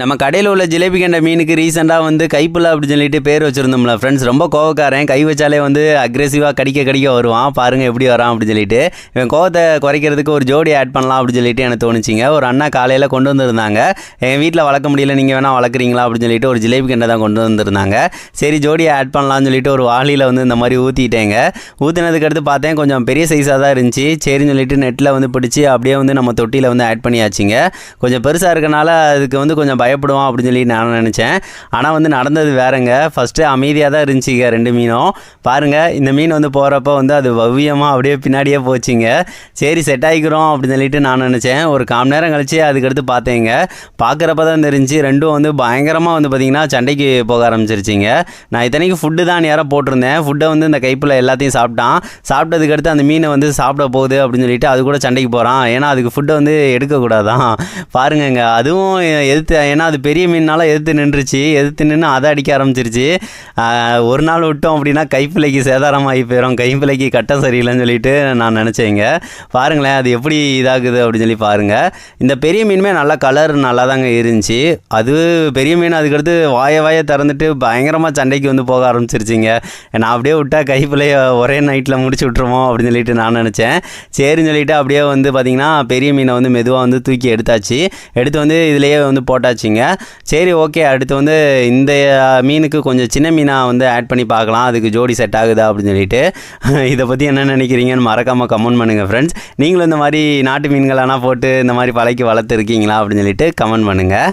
நம்ம கடையில் உள்ள ஜிலேபி கண்ட மீனுக்கு ரீசெண்டாக வந்து கைப்புல அப்படின்னு சொல்லிட்டு பேர் வச்சுருந்தோம்ல ஃப்ரெண்ட்ஸ் ரொம்ப கோவக்காரன். கை வச்சாலே வந்து அக்ரெசிவாக கடிக்க கடிக்க வருவான். பாருங்கள் எப்படி வரான் அப்படின்னு சொல்லிட்டு. இவன் கோவத்தை குறைக்கிறதுக்கு ஒரு ஜோடி ஆட் பண்ணலாம் அப்படின்னு சொல்லிட்டு எனக்கு தோணுச்சிங்க. ஒரு அண்ணா காலையில் கொண்டு வந்திருந்தாங்க. என் வீட்டில் வளர்க்க முடியல நீங்கள் வேணால் வளர்க்குறீங்களா அப்படின்னு சொல்லிட்டு ஒரு ஜிலேபி கண்டை தான் கொண்டு வந்திருந்தாங்க. சரி ஜோடியை ஆட் பண்ணலாம்னு சொல்லிட்டு ஒரு வாளியில் வந்து இந்த மாதிரி ஊற்றிட்டேங்க ஊற்றினதுக்கு அடுத்து பார்த்தேன் கொஞ்சம் பெரிய சைஸாக தான் இருந்துச்சு. சரின்னு சொல்லிட்டு நெட்டில் வந்து பிடிச்சி அப்படியே வந்து நம்ம தொட்டியில் வந்து ஆட் பண்ணியாச்சுங்க. கொஞ்சம் பெருசாக இருக்கனால அதுக்கு வந்து கொஞ்சம் பயப்படுவான் அப்படின்னு சொல்லி நான் நினச்சேன். ஆனால் வந்து நடந்தது வேறங்க. ஃபஸ்ட்டு அமைதியாக தான் இருந்துச்சுங்க ரெண்டு மீனும். பாருங்கள் இந்த மீன் வந்து போகிறப்ப வந்து அது வவ்வியமாக அப்படியே பின்னாடியே போச்சுங்க. சரி செட் ஆகிக்கிறோம் அப்படின்னு சொல்லிட்டு நான் நினச்சேன். ஒரு காம் நேரம் கழிச்சு அதுக்கடுத்து பார்த்தேங்க. பார்க்குறப்ப தான் தெரிஞ்சு ரெண்டும் வந்து பயங்கரமாக வந்து பார்த்திங்கன்னா சண்டைக்கு போக ஆரம்பிச்சிருச்சிங்க. நான் இத்தனைக்கு ஃபுட்டு தான் நேராக போட்டிருந்தேன். ஃபுட்டை வந்து இந்த கைப்பில் எல்லாத்தையும் சாப்பிட்டான். சாப்பிட்டதுக்கு அடுத்து அந்த மீனை வந்து சாப்பிட போகுது அப்படின்னு சொல்லிட்டு அது கூட சண்டைக்கு போகிறான் ஏன்னா அதுக்கு ஃபுட்டை வந்து எடுக்கக்கூடாதான். பாருங்கங்க அதுவும் எதிர்த்து ஏன்னா அது பெரிய மீன்னால எதிர்த்து நின்றுச்சு. எதிர்த்து நின்று அதை அடிக்க ஆரம்பிச்சிருச்சு. ஒரு நாள் விட்டோம் அப்படின்னா கைப்பிள்ளைக்கு சேதாரமாகி போயிடும் கைப்பிள்ளைக்கு கட்டம் சரியில்லைன்னு சொல்லிட்டு நான் நினச்சேங்க. பாருங்களேன் அது எப்படி இதாகுது அப்படின்னு சொல்லி பாருங்கள் இந்த பெரிய மீனுமே நல்லா கலர் நல்லா தாங்க இருந்துச்சு. அது பெரிய மீன் அதுக்கடுத்து வாய வாய திறந்துட்டு பயங்கரமாக சண்டைக்கு வந்து போக ஆரம்பிச்சிருச்சிங்க. நான் அப்படியே விட்டா கைப்பிள்ளைய ஒரே நைட்டில் முடிச்சு விட்ருவோம் அப்படின்னு சொல்லிட்டு நான் நினச்சேன். சரின்னு சொல்லிட்டு அப்படியே வந்து பார்த்திங்கன்னா பெரிய மீனை வந்து மெதுவாக வந்து தூக்கி எடுத்தாச்சு. எடுத்து வந்து இதுலேயே வந்து போட்டாச்சு. போட்டாச்சுங்க சரி ஓகே அடுத்து வந்து இந்த மீனுக்கு கொஞ்சம் சின்ன மீனாக வந்து ஆட் பண்ணி பார்க்கலாம். அதுக்கு ஜோடி செட் ஆகுதா அப்படின்னு சொல்லிட்டு. இதை பற்றி என்ன நினைக்கிறீங்கன்னு மறக்காமல் கமெண்ட் பண்ணுங்கள் ஃப்ரெண்ட்ஸ் நீங்களும் இந்த மாதிரி நாட்டு மீன்கள் ஆனால் போட்டு இந்த மாதிரி பழக்கி வளர்த்துருக்கீங்களா அப்படின்னு சொல்லிட்டு கமெண்ட் பண்ணுங்கள்